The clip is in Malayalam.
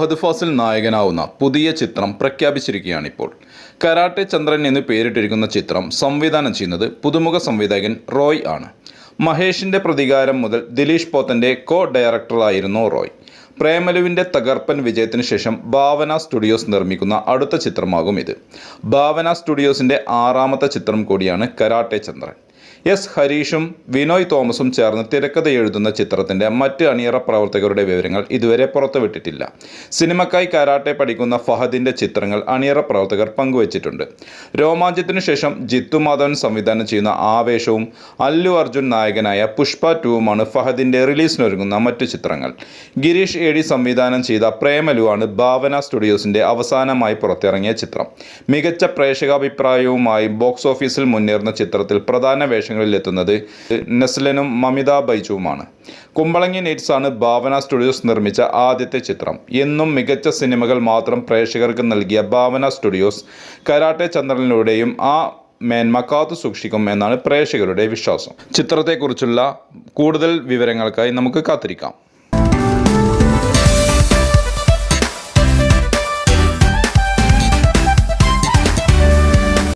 ഫഹദ് ഫാസിൽ നായകനാവുന്ന പുതിയ ചിത്രം പ്രഖ്യാപിച്ചിരിക്കുകയാണിപ്പോൾ. കരാട്ടെ ചന്ദ്രൻ എന്ന് പേരിട്ടിരിക്കുന്ന ചിത്രം സംവിധാനം ചെയ്യുന്നത് പുതുമുഖ സംവിധായകൻ റോയ് ആണ്. മഹേഷിന്റെ പ്രതികാരം മുതൽ ദിലീഷ് പോത്തന്റെ കോ ഡയറക്ടറായിരുന്നു റോയ്. പ്രേമലുവിന്റെ തകർപ്പൻ വിജയത്തിന് ശേഷം ഭാവന സ്റ്റുഡിയോസ് നിർമ്മിക്കുന്ന അടുത്ത ചിത്രമാകും ഇത്. ഭാവന സ്റ്റുഡിയോസിന്റെ ആറാമത്തെ ചിത്രം കൂടിയാണ് കരാട്ടെ ചന്ദ്രൻ. എസ് ഹരീഷും വിനോയ് തോമസും ചേർന്ന് തിരക്കഥ എഴുതുന്ന ചിത്രത്തിന്റെ മറ്റ് അണിയറ പ്രവർത്തകരുടെ വിവരങ്ങൾ ഇതുവരെ പുറത്തുവിട്ടിട്ടില്ല. സിനിമക്കായി കരാട്ടെ പഠിക്കുന്ന ഫഹദിന്റെ ചിത്രങ്ങൾ അണിയറ പ്രവർത്തകർ പങ്കുവച്ചിട്ടുണ്ട്. രോമാഞ്ചത്തിനു ശേഷം ജിത്തു മാധവൻ സംവിധാനം ചെയ്യുന്ന ആവേശവും അല്ലു അർജുൻ നായകനായ പുഷ്പ ടൂവുമാണ് ഫഹദിന്റെ റിലീസിനൊരുങ്ങുന്ന മറ്റു ചിത്രങ്ങൾ. ഗിരീഷ് ഏടി സംവിധാനം ചെയ്ത പ്രേമലുവാണ് ഭാവന സ്റ്റുഡിയോസിന്റെ അവസാനമായി പുറത്തിറങ്ങിയ ചിത്രം. മികച്ച പ്രേക്ഷകാഭിപ്രായവുമായി ബോക്സ് ഓഫീസിൽ മുന്നേറുന്ന ചിത്രത്തിൽ പ്രധാന വേഷങ്ങളിൽ എത്തുന്നത് നെസ്ലനും മമിത ബൈജുവുമാണ്. കുമ്പളങ്ങി നെറ്റ്സ് ആണ് ഭാവന സ്റ്റുഡിയോസ് നിർമ്മിച്ച ആദ്യത്തെ ചിത്രം. എന്നും മികച്ച സിനിമകൾ മാത്രം പ്രേക്ഷകർക്ക് നൽകിയ ഭാവന സ്റ്റുഡിയോസ് കരാട്ടെ ചന്ദ്രനിലൂടെയും ആ മേന്മ കാത്തു സൂക്ഷിക്കും എന്നാണ് പ്രേക്ഷകരുടെ വിശ്വാസം. ചിത്രത്തെക്കുറിച്ചുള്ള കൂടുതൽ വിവരങ്ങൾക്കായി നമുക്ക് കാത്തിരിക്കാം.